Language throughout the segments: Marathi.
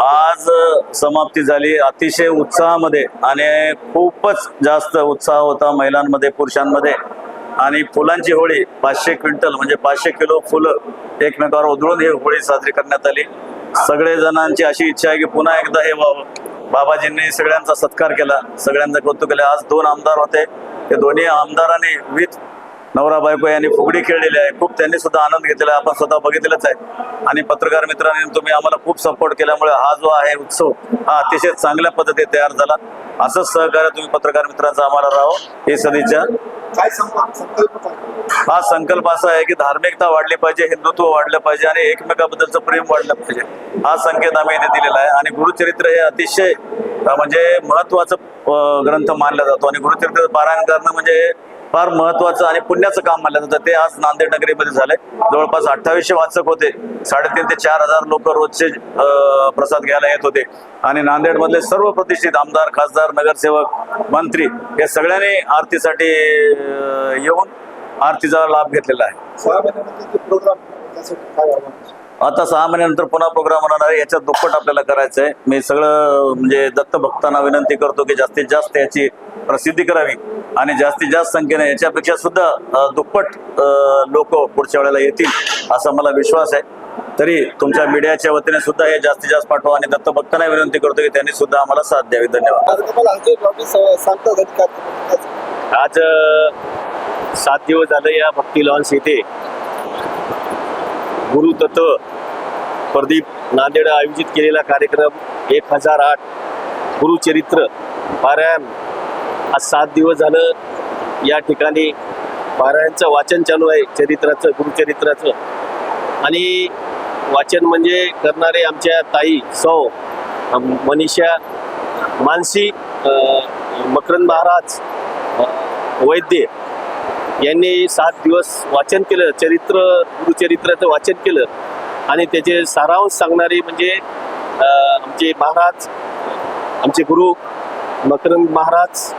आज समाप्ती झाली. अतिशय उत्साहामध्ये आणि खूपच जास्त उत्साह होता महिलांमध्ये पुरुषांमध्ये. आणि फुलांची होळी पाचशे क्विंटल म्हणजे पाचशे किलो फुलं एकमेकावर उधळून ही होळी साजरी करण्यात आली. सगळे जणांची अशी इच्छा आहे की पुन्हा एकदा हे व्हावं. बाबाजींनी सगळ्यांचा सत्कार केला. सगळ्यांचा कौतुक केलं. आज दोन आमदार होते. ते दोन्ही आमदारांनी विथ नवरा बायको यांनी फुगडी खेळलेली आहे. खूप त्यांनी सुद्धा आनंद घेतलेला आहे. आपण स्वतः बघितलेलाच आहे. आणि पत्रकार मित्रांनी तुम्ही आम्हाला खूप सपोर्ट केल्यामुळे हा जो आहे उत्सव हा अतिशय चांगल्या पद्धतीने तयार झाला. असंच सहकार्य तुम्ही पत्रकार मित्रांचा आम्हाला राहावं ही सदिच्छा. हा संकल्प असा आहे की धार्मिकता वाढली पाहिजे हिंदुत्व वाढलं पाहिजे आणि एकमेकाबद्दलचं प्रेम वाढलं पाहिजे. हा संकेत आम्ही इथे दिलेला आहे. आणि गुरुचरित्र हे अतिशय म्हणजे महत्वाचं ग्रंथ मानला जातो. आणि गुरुचरित्र पारायण करणं म्हणजे फार महत्वाचं आणि पुण्याचं काम मानलं जातं. ते आज नांदेड नगरीमध्ये झालंय. जवळपास अठ्ठावीसशे वाचक होते. साडेतीन ते चार हजार लोक रोजचे प्रसाद घ्यायला येत होते. आणि नांदेडमधले सर्व प्रतिष्ठित आमदार खासदार नगरसेवक मंत्री या सगळ्यांनी आरतीसाठी येऊन आरतीचा लाभ घेतलेला आहे. आता सहा महिन्यानंतर पुन्हा प्रोग्राम होणार आहे. याच्यात दुप्पट आपल्याला करायचं आहे. मी सगळं म्हणजे दत्त भक्तांना विनंती करतो की जास्तीत जास्त याची प्रसिद्धी करावी. आणि जास्तीत जास्त संख्येने याच्यापेक्षा सुद्धा दुप्पट लोक पुढच्या वेळेला येतील असा मला विश्वास आहे. तरी तुमच्या मीडियाच्या वतीने सुद्धा हे जास्तीत जास्त पाठवा आणि दत्त भक्तांना विनंती करतो की त्यांनी सुद्धा आम्हाला साथ द्यावी. धन्यवाद. आज सात दिवस झालं या भक्ती लॉन्स येथे गुरु तत्व प्रदीप नांदेड आयोजित केलेला कार्यक्रम एक हजार आठ गुरुचरित्र पारायण आज सात दिवस झालं या ठिकाणी पारायणचं वाचन चालू आहे चरित्राचं गुरुचरित्राचं. आणि वाचन म्हणजे करणारे आमच्या ताई सौ मनीषा मानसी मकरंद महाराज वैद्य यांनी सात दिवस वाचन केलं चरित्र गुरुचरित्राचं वाचन केलं. आणि त्याचे सारांश सांगणारे म्हणजे आमचे महाराज आमचे गुरु मकरंद महाराज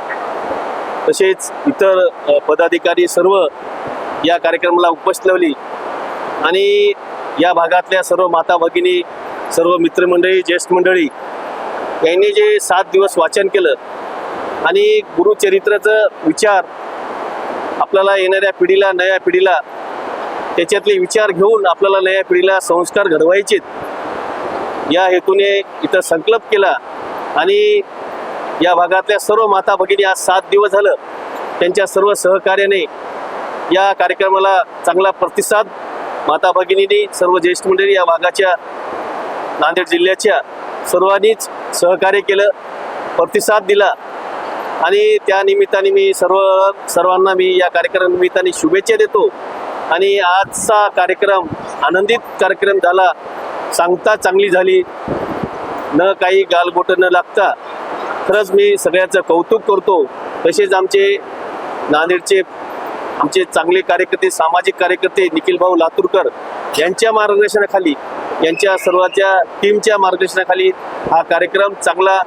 तसेच इतर पदाधिकारी सर्व या कार्यक्रमाला उपस्थित लावली आणि या भागातल्या सर्व माता भगिनी सर्व मित्रमंडळी ज्येष्ठ मंडळी यांनी जे सात दिवस वाचन केलं आणि गुरुचरित्राचं विचार आपल्याला येणाऱ्या पिढीला नव्या पिढीला त्याच्यातले विचार घेऊन आपल्याला नव्या पिढीला संस्कार घडवायचेत या हेतूने इथं संकल्प केला आणि या भागातल्या सर्व माता भगिनी आज सात दिवस झालं त्यांच्या सर्व सहकार्याने या कार्यक्रमाला चांगला प्रतिसाद माता भगिनींनी सर्व ज्येष्ठ मंडळी या भागाच्या नांदेड जिल्ह्याच्या सर्वांनीच सहकार्य केलं प्रतिसाद दिला. आणि त्या निमित्ताने मी सर्व सर्वांना मी या कार्यक्रम निमित्ताने शुभेच्छा देतो. आणि आजचा कार्यक्रम आनंदित कार्यक्रम झाला. सांगता चांगली झाली. न काही गालबोट न लागता खरंच मी सगळ्याचं कौतुक करतो. तसेच आमचे नांदेडचे आमचे चांगले कार्यकर्ते सामाजिक कार्यकर्ते निखिल भाऊ लातूरकर यांच्या मार्गदर्शनाखाली यांच्या सर्वांच्या टीमच्या मार्गदर्शनाखाली हा कार्यक्रम चांगला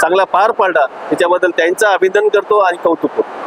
चांगला पार पाडला. त्याच्याबद्दल त्यांचं अभिनंदन करतो आणि कौतुक करतो.